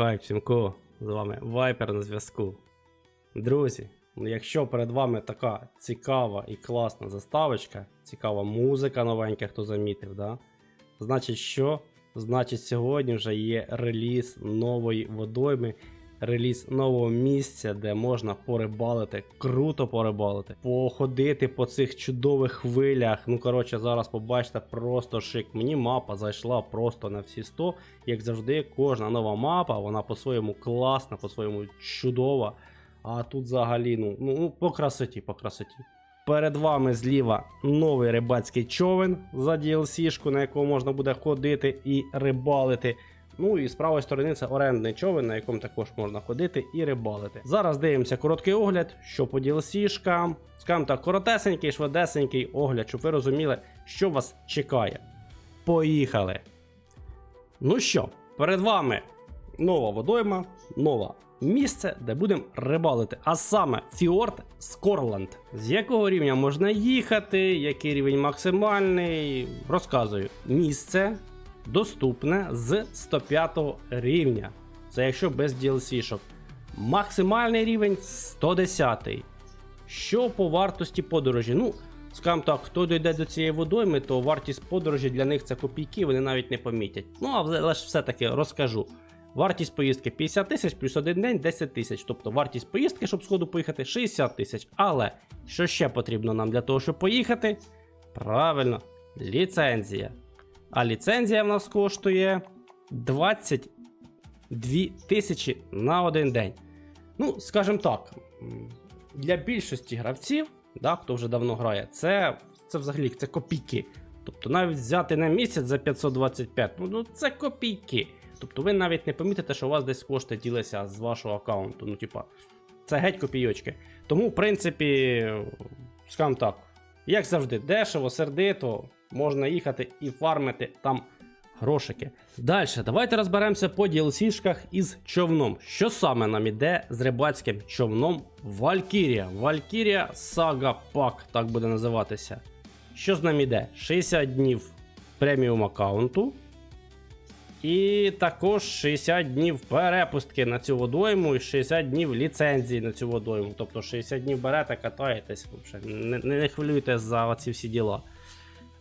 привіт! Всім хайп! З вами Вайпер на зв'язку. Друзі, ну якщо перед вами така цікава і класна заставочка, цікава музика новенька, хто замітив, да? Значить, що? Значить, сьогодні вже є реліз нової водойми, реліз нового місця, де можна порибалити, круто порибалити, походити по цих чудових хвилях. Ну, коротше, зараз побачите просто шик. Мені мапа зайшла просто на всі 100. Як завжди, кожна нова мапа, вона по-своєму класна, по-своєму чудова. А тут взагалі, ну, ну, ну, по красоті, по красоті. Перед вами зліва новий рибацький човен за DLC-шку, на якому можна буде ходити і рибалити. Ну і з правої сторони це орендний човен, на якому також можна ходити і рибалити. Зараз дивимося короткий огляд, що по DLC-шкам. Скажімо так, коротесенький, швидесенький огляд, щоб ви розуміли, що вас чекає. Поїхали! Ну що, перед вами нова водойма, нове місце, де будемо рибалити. А саме Фіорд Скорланд. З якого рівня можна їхати, який рівень максимальний. Розказую. Місце доступне з 105 рівня. Це якщо без DLC-шок. Максимальний рівень 110. Що по вартості подорожі? Ну, скажімо так, хто дійде до цієї водойми, то вартість подорожі для них це копійки, вони навіть не помітять. Ну, але ж все-таки розкажу. Вартість поїздки 50 тисяч плюс один день 10 тисяч. Тобто вартість поїздки, щоб сходу поїхати, 60 тисяч. Але що ще потрібно нам для того, щоб поїхати? Правильно, ліцензія. А ліцензія в нас коштує 22 тисячі на один день. Ну, скажімо так, для більшості гравців, да, хто вже давно грає, це, це взагалі це копійки. Тобто навіть взяти на місяць за 525, ну, ну це копійки. Тобто ви навіть не помітите, що у вас десь кошти ділися з вашого аккаунту. Ну, типа, це геть копійочки. Тому, в принципі, скажімо так, як завжди, дешево, сердито, можна їхати і фармити там грошики. Далі, давайте розберемося по DLC-шках із човном. Що саме нам іде з рибацьким човном Валькірія? Валькірія Сага Пак, так буде називатися. Що з ним іде? 60 днів преміум аккаунту. І також 60 днів перепустки на цю водойму і 60 днів ліцензії на цю водойму. Тобто 60 днів берете, катаєтесь, не, не, не хвилюйте за ці всі діла.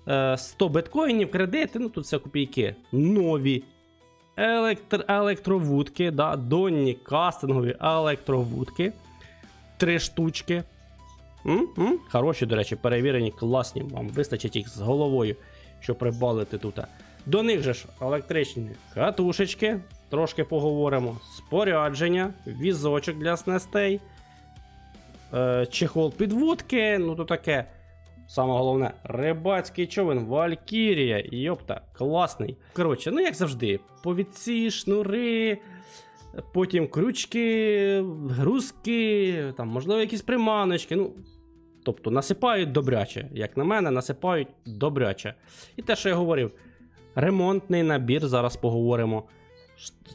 Е, 100 біткоїнів, кредити, ну тут все копійки. Нові електр, електровудки, да, донні кастингові електровудки. Три штучки. М-м? Хороші, до речі, перевірені, класні. Вам вистачить їх з головою, щоб прибалити тут. До них же ж електричні катушечки, трошки поговоримо, спорядження, візочок для снастей, е, чехол підводки, ну то таке. Саме головне, рибацький човен Валькірія. Йопта, класний. Коротше, ну як завжди, повідці, шнури, потім крючки, грузки, там, можливо, якісь приманочки. Ну, тобто насипають добряче. Як на мене, насипають добряче. І те, що я говорив, ремонтний набір, зараз поговоримо.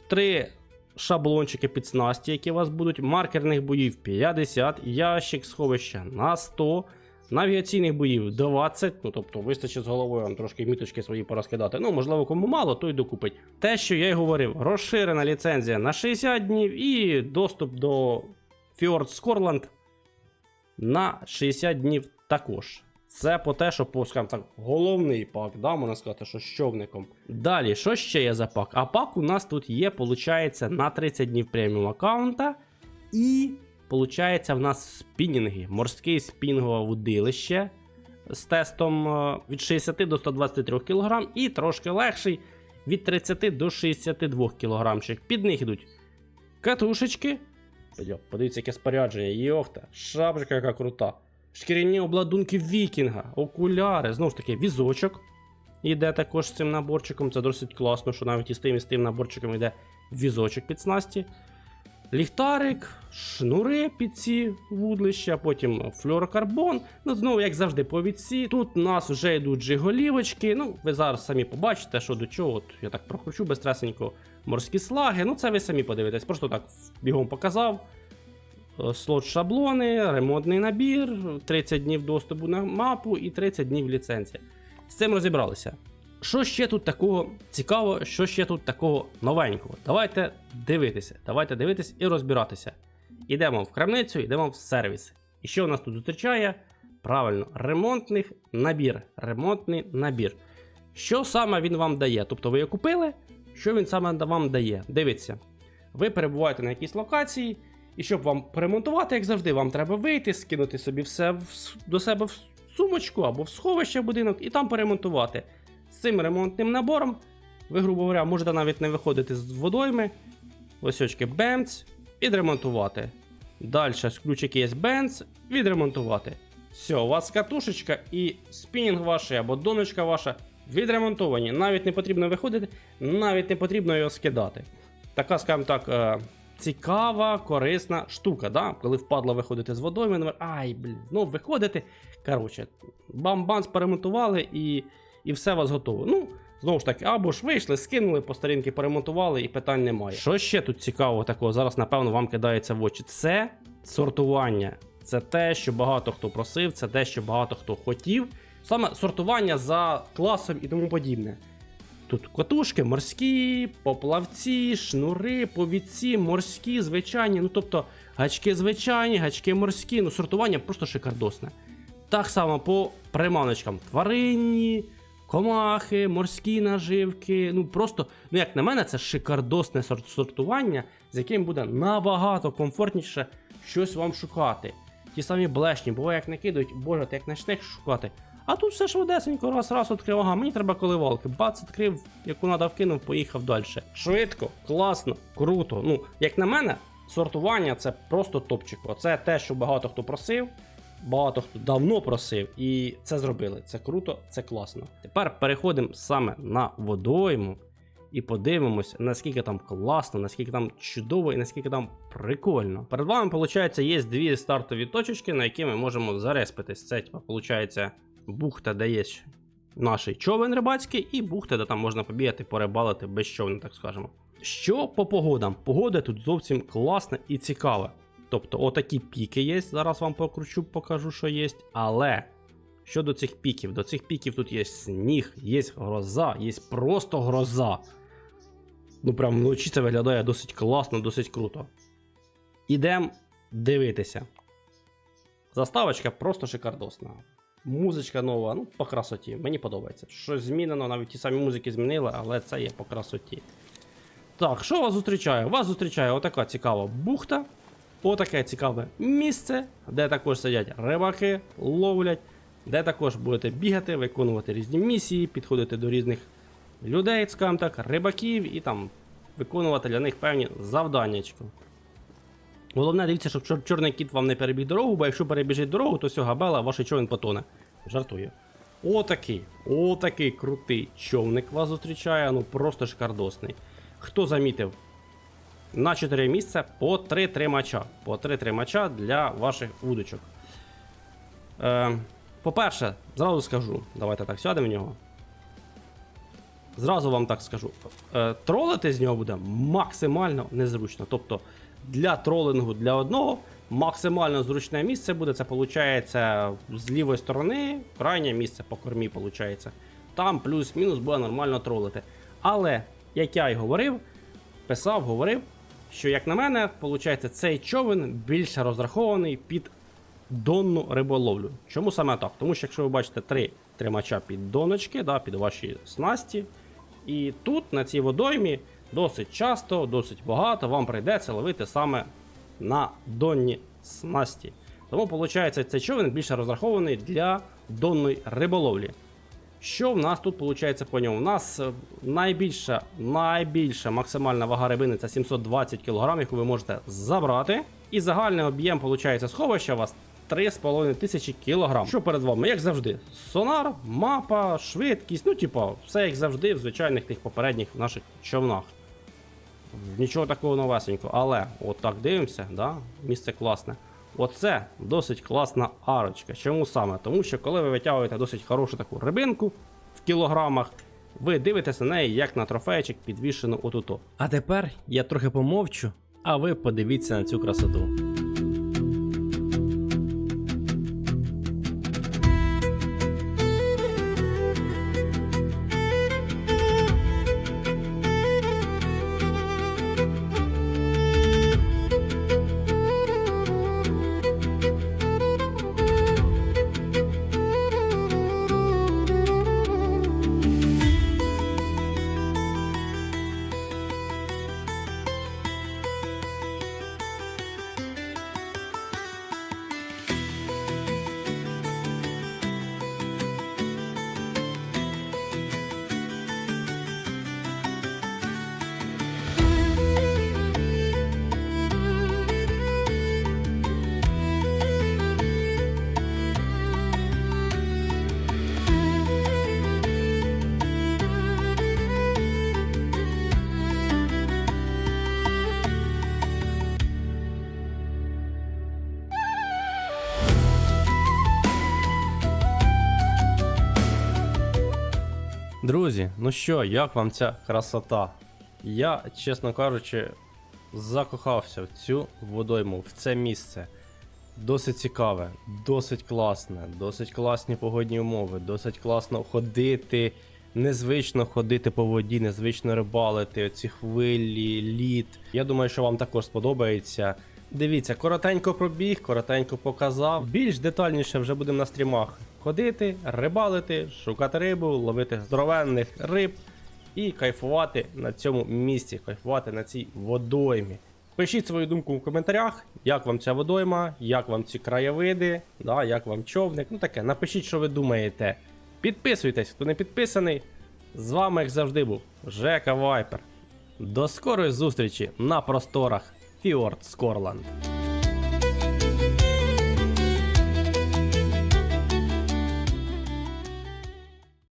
Три шаблончики під снасті, які у вас будуть, маркерних боїв 50, ящик сховища на 100, навігаційних боїв 20. Ну тобто вистачить з головою вам трошки міточки свої порозкидати. Ну, можливо, кому мало, то й докупить. Те, що я й говорив, розширена ліцензія на 60 днів і доступ до Fjord Scorland на 60 днів також. Це по те, що по, скажімо так, головний пак, да, можна сказати, що з човником. Далі, що ще є за пак? А пак у нас тут є, виходить, на 30 днів преміум аккаунта. І, виходить, в нас спінінги. Морське спінгове вудилище з тестом е, від 60 до 123 кг і трошки легший від 30 до 62 кг. Під них йдуть катушечки. Подивіться, яке спорядження, йохта, шапочка яка крута. Шкіряні обладунки вікінга, окуляри, знову ж таки, візочок. Іде також з цим наборчиком. Це досить класно, що навіть із тим і з тим наборчиком йде візочок під снасті. Ліхтарик, шнури під ці вудлища, потім флюорокарбон. Ну, знову, як завжди, по відсі. Тут у нас вже йдуть джиголівочки. Ну, ви зараз самі побачите, що до чого. От я так прокручу безстресенько морські слаги. Ну, це ви самі подивитесь. Просто так бігом показав. Е, Слот шаблони, ремонтний набір, 30 днів доступу на мапу і 30 днів ліцензія. З цим розібралися. Що ще тут такого цікавого, що ще тут такого новенького? Давайте дивитися, давайте дивитися і розбиратися. Ідемо в крамницю, йдемо в сервіс. І що у нас тут зустрічає? Правильно, ремонтний набір. Ремонтний набір. Що саме він вам дає? Тобто ви його купили, що він саме вам дає? Дивіться, ви перебуваєте на якійсь локації, і щоб вам поремонтувати, як завжди, вам треба вийти, скинути собі все в, до себе в сумочку або в сховище в будинок і там поремонтувати. Цим ремонтним набором ви, грубо говоря, можете навіть не виходити з водойми. Ось очки бемц, відремонтувати. Далі ключики є бенц, відремонтувати. Все, у вас катушечка і спінінг ваш або доночка ваша відремонтовані. Навіть не потрібно виходити, навіть не потрібно його скидати. Така, скажімо так, е, цікава, корисна штука. Да? Коли впадло виходити з водою, ай, блін, знов виходити. Коротше, бам-бамс поремонтували і, і все у вас готово. Ну, знову ж таки, або ж вийшли, скинули, по старінки поремонтували і питань немає. Що ще тут цікавого такого? Зараз, напевно, вам кидається в очі. Це сортування. Це те, що багато хто просив, це те, що багато хто хотів. Саме сортування за класом і тому подібне. Тут катушки морські, поплавці, шнури, повідці, морські, звичайні. Ну тобто гачки звичайні, гачки морські. Ну, сортування просто шикардосне. Так само по приманочкам тваринні, комахи, морські наживки. Ну просто, ну як на мене, це шикардосне сорт- сортування, з яким буде набагато комфортніше щось вам шукати. Ті самі блешні, буває, як накидають, боже, ти як почнеш шукати. А тут все швидесенько, раз, раз відкрив, ага, мені треба коливалки. Бац, відкрив, яку надо вкинув, поїхав далі. Швидко, класно, круто. Ну, як на мене, сортування це просто топчик. Оце те, що багато хто просив, багато хто давно просив, і це зробили. Це круто, це класно. Тепер переходимо саме на водойму і подивимось, наскільки там класно, наскільки там чудово і наскільки там прикольно. Перед вами, виходить, є дві стартові точечки, на які ми можемо зареспитись. Це, типа, виходить, бухта, де є наш човен рибацький, і бухта, де там можна побігати, порибалити без човна, так скажемо. Що по погодам? Погода тут зовсім класна і цікава. Тобто, отакі піки є. Зараз вам покручу, покажу, що є. Але щодо цих піків, до цих піків тут є сніг, є гроза, є просто гроза. Ну, прям вночі це виглядає досить класно, досить круто. Ідемо дивитися. Заставочка просто шикардосна. Музичка нова, ну, по красоті. Мені подобається. Щось змінено, навіть ті самі музики змінили, але це є по красоті. Так, що вас зустрічає? Вас зустрічає отака цікава бухта. Отаке цікаве місце, де також сидять рибаки, ловлять, де також будете бігати, виконувати різні місії, підходити до різних людей, скажімо так, рибаків і там виконувати для них певні завданнячка. Головне, дивіться, щоб чор- чорний кіт вам не перебіг дорогу, бо якщо перебіжить дорогу, то все, габела, ваш човен потоне. Жартую. Отакий, отакий крутий човник вас зустрічає, ну просто шикардосний. Хто замітив? На 4 місця по 3 тримача. По 3 тримача для ваших удочок. Е, по-перше, зразу скажу, давайте так сядемо в нього. Зразу вам так скажу. Е, тролити з нього буде максимально незручно. Тобто для тролингу для одного максимально зручне місце буде. Це виходить з лівої сторони, крайнє місце по кормі, виходить. Там плюс-мінус буде нормально тролити. Але, як я й говорив, писав, говорив, що, як на мене, виходить, цей човен більше розрахований під донну риболовлю. Чому саме так? Тому що якщо ви бачите три тримача під доночки, да, під ваші снасті, і тут, на цій водоймі, досить часто, досить багато вам прийдеться ловити саме на донні снасті. Тому, виходить, цей човен більше розрахований для донної риболовлі. Що в нас тут виходить по ньому? У нас е, найбільша, найбільша максимальна вага рибини це 720 кг, яку ви можете забрати. І загальний об'єм виходить сховища у вас 3,5 тисячі кг. Що перед вами, як завжди, сонар, мапа, швидкість, ну, типа, все як завжди в звичайних тих попередніх наших човнах. Нічого такого новесенького, але от так дивимося, да? місце класне. Оце досить класна арочка. Чому саме? Тому що коли ви витягуєте досить хорошу таку рибинку в кілограмах, ви дивитеся на неї як на трофейчик підвішену отуто. А тепер я трохи помовчу, а ви подивіться на цю красоту. Друзі, ну що, як вам ця красота? Я, чесно кажучи, закохався в цю водойму, в це місце. Досить цікаве, досить класне, досить класні погодні умови, досить класно ходити, незвично ходити по воді, незвично рибалити, оці хвилі, лід. Я думаю, що вам також сподобається. Дивіться, коротенько пробіг, коротенько показав. Більш детальніше вже будемо на стрімах ходити, рибалити, шукати рибу, ловити здоровенних риб і кайфувати на цьому місці, кайфувати на цій водоймі. Пишіть свою думку в коментарях, як вам ця водойма, як вам ці краєвиди, да, як вам човник. Ну таке, напишіть, що ви думаєте. Підписуйтесь, хто не підписаний. З вами, як завжди, був Жека Вайпер. До скорої зустрічі на просторах Фіорд Скорланд.